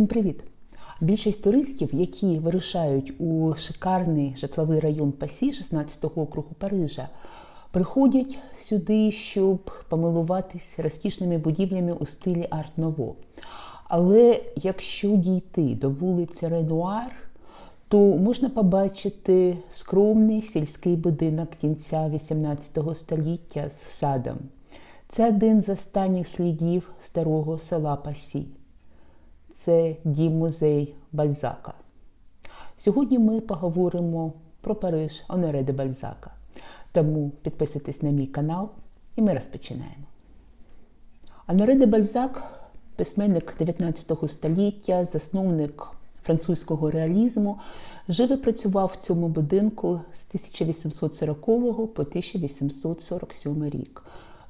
Всім привіт! Більшість туристів, які вирушають у шикарний житловий район Пасі 16-го округу Парижа, приходять сюди, щоб помилуватись розкішними будівлями у стилі арт-ново. Але якщо дійти до вулиці Ренуар, то можна побачити скромний сільський будинок кінця 18 століття з садом. Це один з останніх слідів старого села Пасі. Це дім музей Бальзака. Сьогодні ми поговоримо про Париж Оноре де Бальзака. Тому підписуйтесь на мій канал і ми розпочинаємо. Оноре де Бальзак письменник 19 століття, засновник французького реалізму, жив і працював в цьому будинку з 1840 по 1847 рік.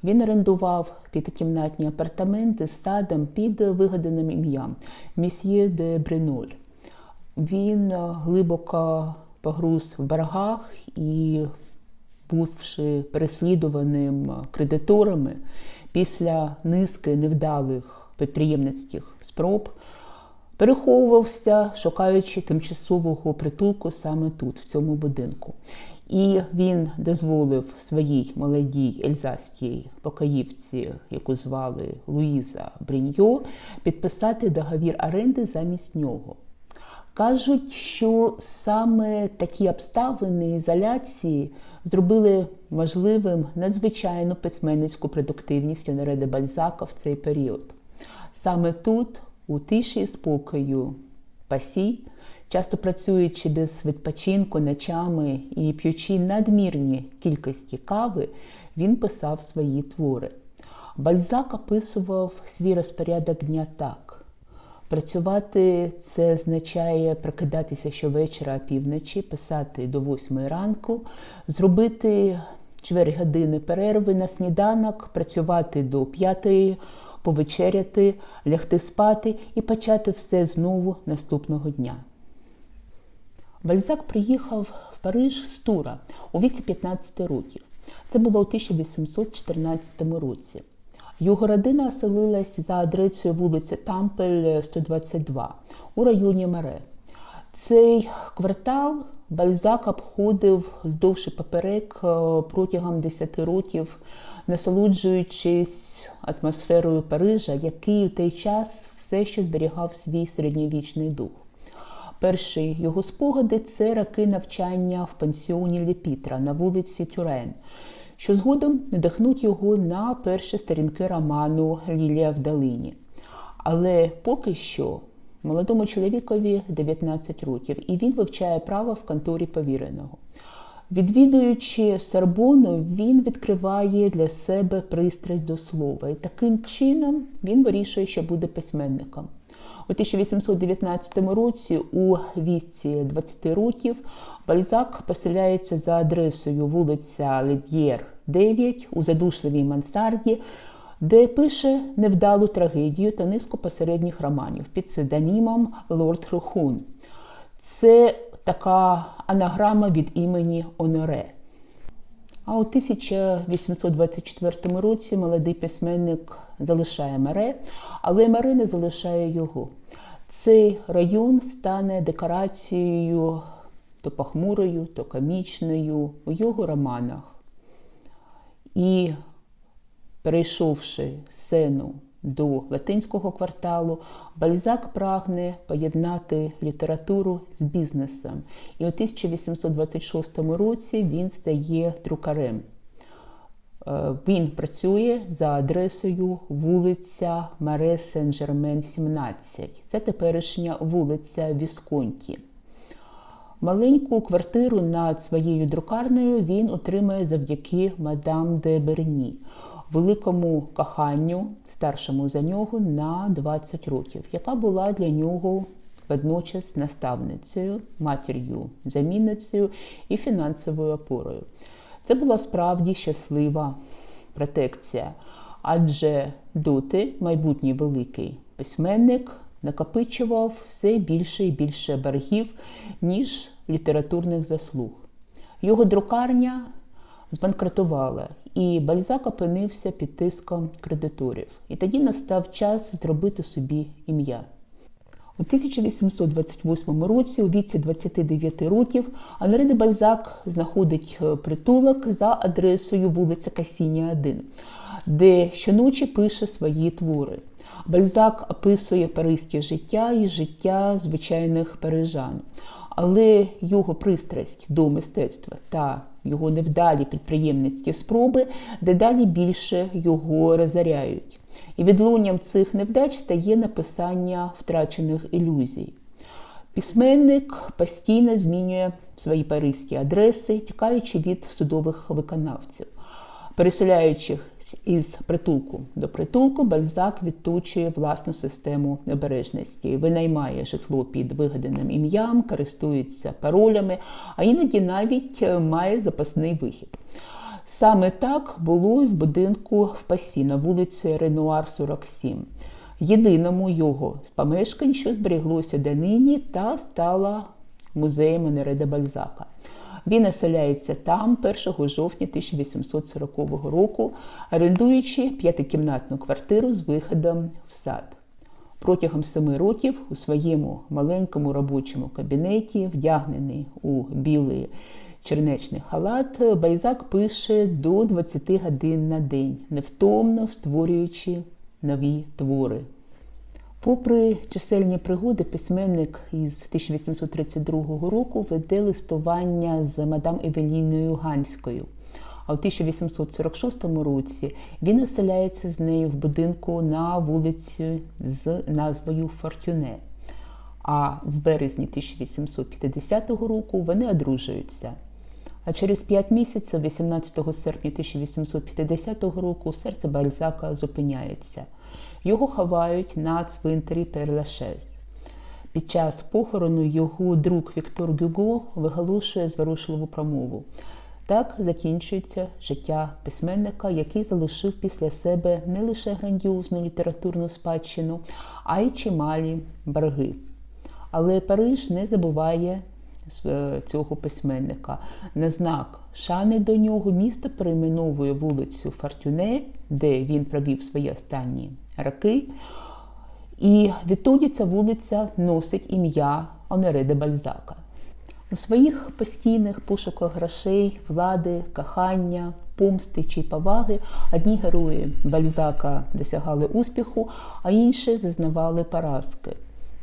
Він орендував п'ятикімнатні апартаменти з садом під вигаданим ім'ям Місьє де Бреноль. Він глибоко погруз в боргах і, бувши переслідуваним кредиторами після низки невдалих підприємницьких спроб, переховувався, шукаючи тимчасового притулку саме тут, в цьому будинку. І він дозволив своїй молодій ельзаській покоївці, яку звали Луїза Бріньо, підписати договір оренди замість нього. Кажуть, що саме такі обставини ізоляції зробили можливим надзвичайну письменницьку продуктивність Леоноре Бальзака в цей період. Саме тут, у тиші і спокою, пасі, часто працюючи без відпочинку ночами і п'ючи надмірні кількості кави, він писав свої твори. Бальзак описував свій розпорядок дня так. Працювати це означає прокидатися щовечора півночі, писати до восьмої ранку, зробити чверть години перерви на сніданок, працювати до п'ятої, повечеряти, лягти спати і почати все знову наступного дня. Бальзак приїхав в Париж з Тура у віці 15 років. Це було у 1814 році. Його родина оселилась за адресою вулиці Тампель, 122 у районі Маре. Цей квартал Бальзак обходив здовж поперек протягом 10 років, насолоджуючись атмосферою Парижа, який у той час все ще зберігав свій середньовічний дух. Перші його спогади це роки навчання в пансіоні Лепітра на вулиці Тюрен, що згодом надихнуть його на перші сторінки роману Лілія в долині. Але поки що молодому чоловікові 19 років, і він вивчає право в конторі повіреного. Відвідуючи Сорбону, він відкриває для себе пристрасть до слова, і таким чином він вирішує, що буде письменником. У 1819 році, у віці 20 років, Бальзак поселяється за адресою вулиця Лед'єр, 9 у задушливій мансарді, де пише невдалу трагедію та низку посередніх романів під псевдонімом Лорд Рухун. Це така анаграма від імені Оноре. А у 1824 році молодий письменник залишає Мере, але Мере не залишає його. Цей район стане декорацією то похмурою, то комічною у його романах. І, перейшовши сцену до латинського кварталу, Бальзак прагне поєднати літературу з бізнесом. І у 1826 році він стає друкарем. Він працює за адресою вулиця Маре Сен-Жермен, 17. Це теперішня вулиця Вісконті. Маленьку квартиру над своєю друкарнею він отримає завдяки мадам де Берні, великому коханню, старшому за нього на 20 років, яка була для нього водночас наставницею, матір'ю, замінницею і фінансовою опорою. Це була справді щаслива протекція, адже доти майбутній великий письменник накопичував все більше і більше боргів, ніж літературних заслуг. Його друкарня збанкрутувала, і Бальзак опинився під тиском кредиторів. І тоді настав час зробити собі ім'я. У У 1828 році, у віці 29 років, Анре де Бальзак знаходить е, притулок за адресою вулиця Касіння 1, де щоночі пише свої твори. Бальзак описує паризьке життя і життя звичайних парижан. Але його пристрасть до мистецтва та його невдалі підприємницькі спроби дедалі більше його розоряють. І відлунням цих невдач стає написання втрачених ілюзій. Письменник постійно змінює свої паризькі адреси, тікаючи від судових виконавців, переселяючих із притулку до притулку, Бальзак відточує власну систему обережності, винаймає житло під вигаданим ім'ям, користується паролями, а іноді навіть має запасний вихід. Саме так було і в будинку в Пасі на вулиці Ренуар, 47, єдиному його з помешкань, що зберіглося донині та стала музеєм Енере Бальзака. Він оселяється там 1 жовтня 1840 року, орендуючи п'ятикімнатну квартиру з виходом в сад. Протягом семи років у своєму маленькому робочому кабінеті, вдягнений у білий чернечний халат, Бальзак пише до 20 годин на день, невтомно створюючи нові твори. Попри чисельні пригоди, письменник із 1832 року веде листування з мадам Евеліною Ганською. А у 1846 році він оселяється з нею в будинку на вулиці з назвою Фортюне. А в березні 1850 року вони одружуються. А через п'ять місяців, 18 серпня 1850 року, серце Бальзака зупиняється. Його ховають на цвинтарі Перлашез. Під час похорону його друг Віктор Гюго виголошує зворушливу промову. Так закінчується життя письменника, який залишив після себе не лише грандіозну літературну спадщину, а й чималі борги. Але Париж не забуває цього письменника. На знак шани до нього місто перейменовує вулицю Фортюне, де він провів свої останні роки. І відтоді ця вулиця носить ім'я Онере де Бальзака. У своїх постійних пошуках грошей, влади, кохання, помсти чи поваги одні герої Бальзака досягали успіху, а інші зазнавали поразки.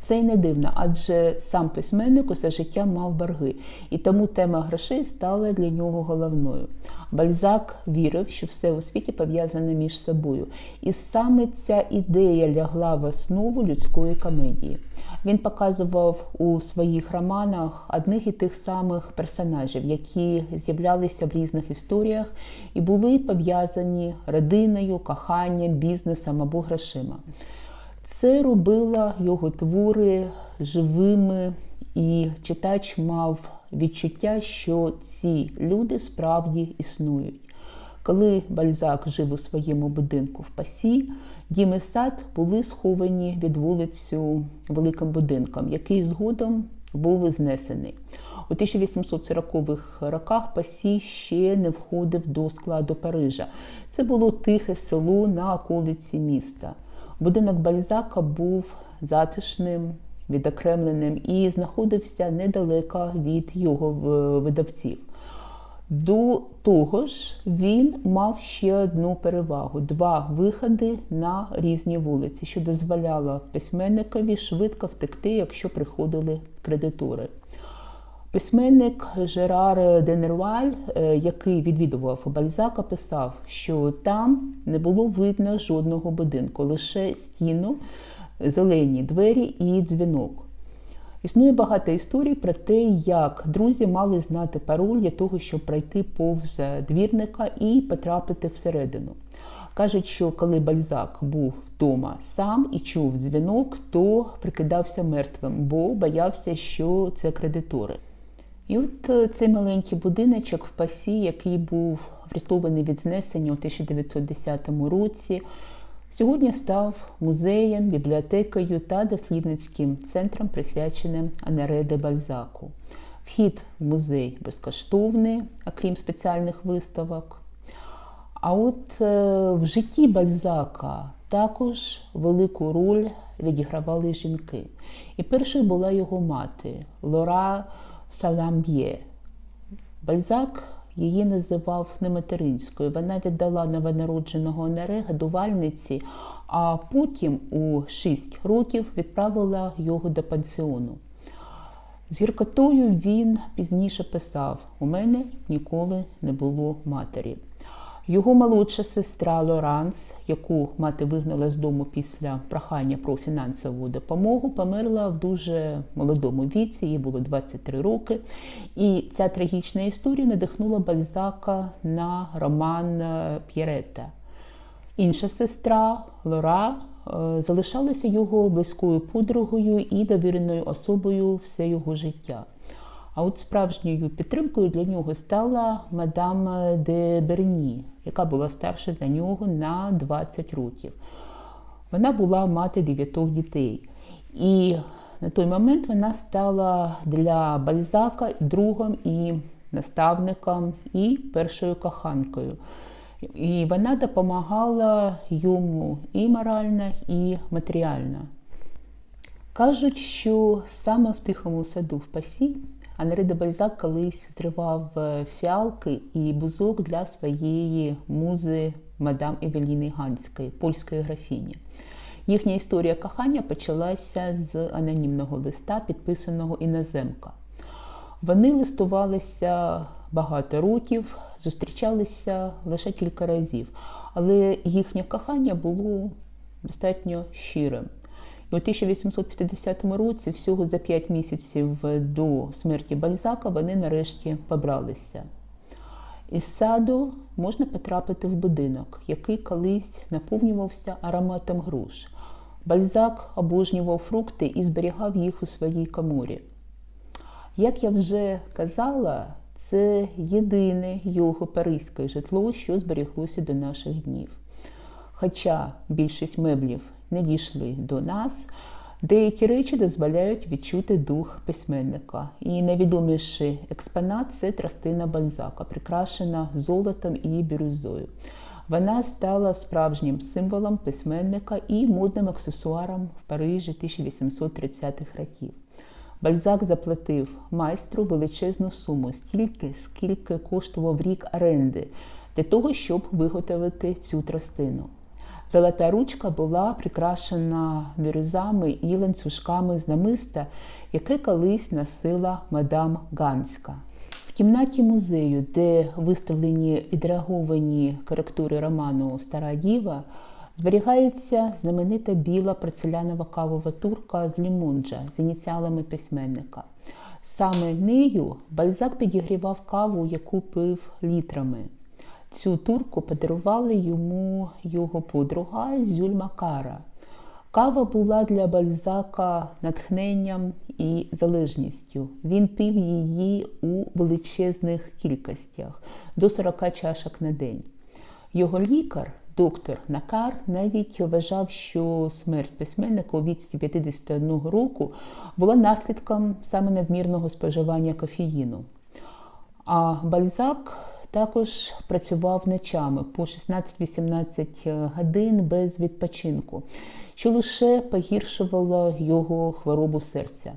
Це й не дивно, адже сам письменник усе життя мав борги, і тому тема грошей стала для нього головною. Бальзак вірив, що все у світі пов'язане між собою, і саме ця ідея лягла в основу людської комедії. Він показував у своїх романах одних і тих самих персонажів, які з'являлися в різних історіях і були пов'язані родиною, коханням, бізнесом або грошима. Це робило його твори живими, і читач мав відчуття, що ці люди справді існують. Коли Бальзак жив у своєму будинку в Пасі, дім і сад були сховані від вулицю великим будинком, який згодом був знесений. У 1840-х роках Пасі ще не входив до складу Парижа. Це було тихе село на околиці міста. Будинок Бальзака був затишним, відокремленим і знаходився недалеко від його видавців. До того ж, він мав ще одну перевагу: два виходи на різні вулиці, що дозволяло письменникові швидко втекти, якщо приходили кредитори. Письменник Жерар Денерваль, який відвідував Бальзака, писав, що там не було видно жодного будинку, лише стіну, зелені двері і дзвінок. Існує багато історій про те, як друзі мали знати пароль для того, щоб пройти повз двірника і потрапити всередину. Кажуть, що коли Бальзак був вдома сам і чув дзвінок, то прикидався мертвим, бо боявся, що це кредитори. І от цей маленький будиночок в пасі, який був врятований від знесення у 1910 році, сьогодні став музеєм, бібліотекою та дослідницьким центром, присвяченим Анере де Бальзаку. Вхід в музей безкоштовний, окрім спеціальних виставок. А от е, в житті Бальзака також велику роль відігравали жінки. І першою була його мати Лора Саламб'є. Бальзак її називав не материнською. Вона віддала новонародженого Оноре годувальниці, а потім у 6 років відправила його до пансіону. З гіркотою він пізніше писав: у мене ніколи не було матері. Його молодша сестра Лоранс, яку мати вигнала з дому після прохання про фінансову допомогу, померла в дуже молодому віці, їй було 23 роки. І ця трагічна історія надихнула Бальзака на роман П'єрета. Інша сестра Лора е, залишалася його близькою подругою і довіреною особою все його життя. А от справжньою підтримкою для нього стала мадам де Берні, яка була старша за нього на 20 років. Вона була мати дев'ятох дітей. І на той момент вона стала для Бальзака другом і наставником, і першою коханкою. І вона допомагала йому і морально, і матеріально. Кажуть, що саме в тихому саду в пасі Анри де Бальзак колись зривав фіалки і бузок для своєї музи мадам Евеліни Ганської, польської графіні. Їхня історія кохання почалася з анонімного листа, підписаного іноземка. Вони листувалися багато років, зустрічалися лише кілька разів, але їхнє кохання було достатньо щирим. І у 1850 році, всього за 5 місяців до смерті Бальзака, вони нарешті побралися. Із саду можна потрапити в будинок, який колись наповнювався ароматом груш. Бальзак обожнював фрукти і зберігав їх у своїй коморі. Як я вже казала, це єдине його паризьке житло, що зберіглося до наших днів. Хоча більшість меблів не дійшли до нас, деякі речі дозволяють відчути дух письменника. І найвідоміший експонат це тростина Бальзака, прикрашена золотом і бірюзою. Вона стала справжнім символом письменника і модним аксесуаром в Парижі 1830-х років. Бальзак заплатив майстру величезну суму, стільки, скільки коштував рік оренди, для того, щоб виготовити цю тростину. Золота ручка була прикрашена бірюзами і ланцюжками з намиста, яке колись носила мадам Ганська. В кімнаті музею, де виставлені відреаговані коректури роману Стара Діва, зберігається знаменита біла порцелянова кавова турка з лімонджа з ініціалами письменника. Саме нею Бальзак підігрівав каву, яку пив літрами. Цю турку подарувала йому його подруга Зюль Макара. Кава була для Бальзака натхненням і залежністю. Він пив її у величезних кількостях до 40 чашок на день. Його лікар, доктор Накар, навіть вважав, що смерть письменника у віці 51 року була наслідком саме надмірного споживання кофеїну. А Бальзак також працював ночами по 16-18 годин без відпочинку, що лише погіршувало його хворобу серця.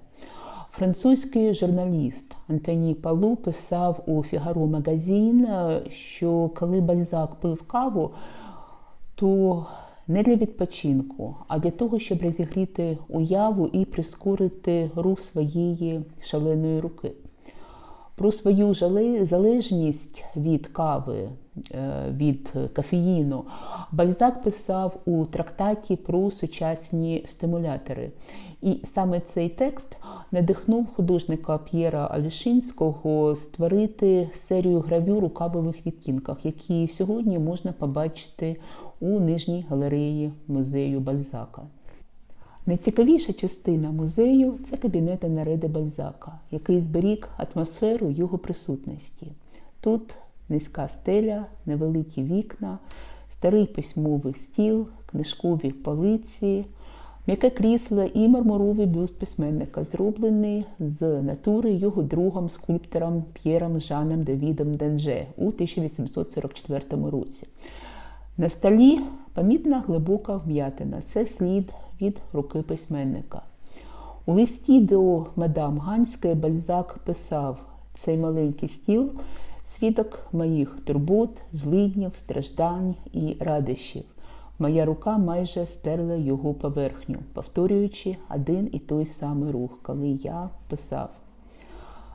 Французький журналіст Антоні Палу писав у Фігаро Магазин, що коли Бальзак пив каву, то не для відпочинку, а для того, щоб розігріти уяву і прискорити рух своєї шаленої руки. Про свою залежність від кави, від кофеїну Бальзак писав у трактаті про сучасні стимулятори. І саме цей текст надихнув художника П'єра Алішинського створити серію гравюр у кавових відтінках, які сьогодні можна побачити у нижній галереї музею Бальзака. Найцікавіша частина музею це кабінет Анареди Бальзака, який зберіг атмосферу його присутності. Тут низька стеля, невеликі вікна, старий письмовий стіл, книжкові полиці, М'яке крісло і мармуровий бюст письменника, зроблений з натури його другом скульптором П'єром Жаном Давідом Денже у 1844 році. На столі помітна глибока вм'ятина. Це слід від руки письменника. У листі до мадам Ганської Бальзак писав цей маленький стіл свідок моїх турбот, злиднів, страждань і радощів. Моя рука майже стерла його поверхню, повторюючи один і той самий рух, коли я писав.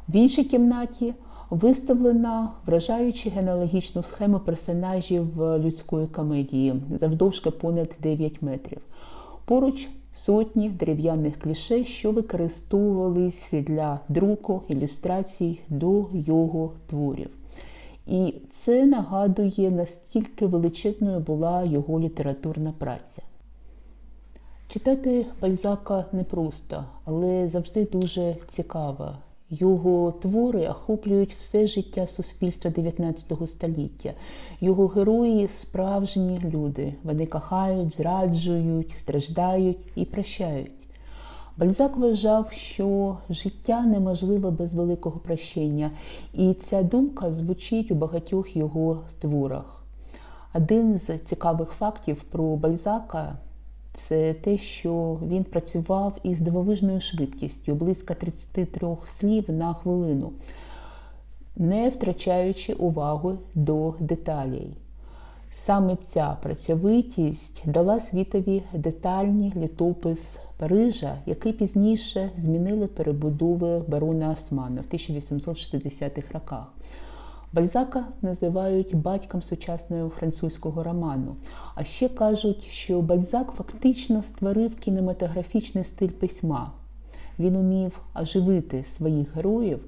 В іншій кімнаті виставлена вражаючи генеалогічну схему персонажів людської комедії завдовжки понад 9 метрів. Поруч сотні дерев'яних кліше, що використовувались для друку ілюстрацій до його творів. І це нагадує, наскільки величезною була його літературна праця. Читати Бальзака непросто, але завжди дуже цікаво. Його твори охоплюють все життя суспільства 19 століття. Його герої справжні люди. Вони кохають, зраджують, страждають і прощають. Бальзак вважав, що життя неможливе без великого прощення, і ця думка звучить у багатьох його творах. Один з цікавих фактів про Бальзака це те, що він працював із дивовижною швидкістю, близько 33 слів на хвилину, не втрачаючи увагу до деталей. Саме ця працьовитість дала світові детальний літопис Парижа, який пізніше змінили перебудови барона Османа в 1860-х роках. Бальзака називають батьком сучасного французького роману. А ще кажуть, що Бальзак фактично створив кінематографічний стиль письма. Він умів оживити своїх героїв.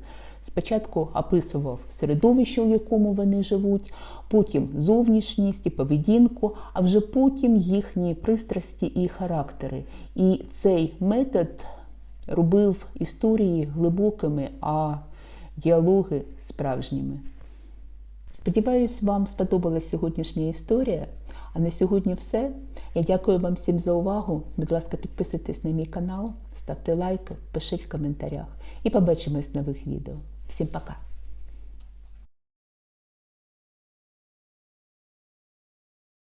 Спочатку описував середовище, у якому вони живуть, потім зовнішність і поведінку, а вже потім їхні пристрасті і характери. І цей метод робив історії глибокими, а діалоги справжніми. Сподіваюсь, вам сподобалася сьогоднішня історія. А на сьогодні все. Я дякую вам всім за увагу. Будь ласка, підписуйтесь на мій канал, ставте лайки, пишіть в коментарях. І побачимось в нових відео. Всім пока!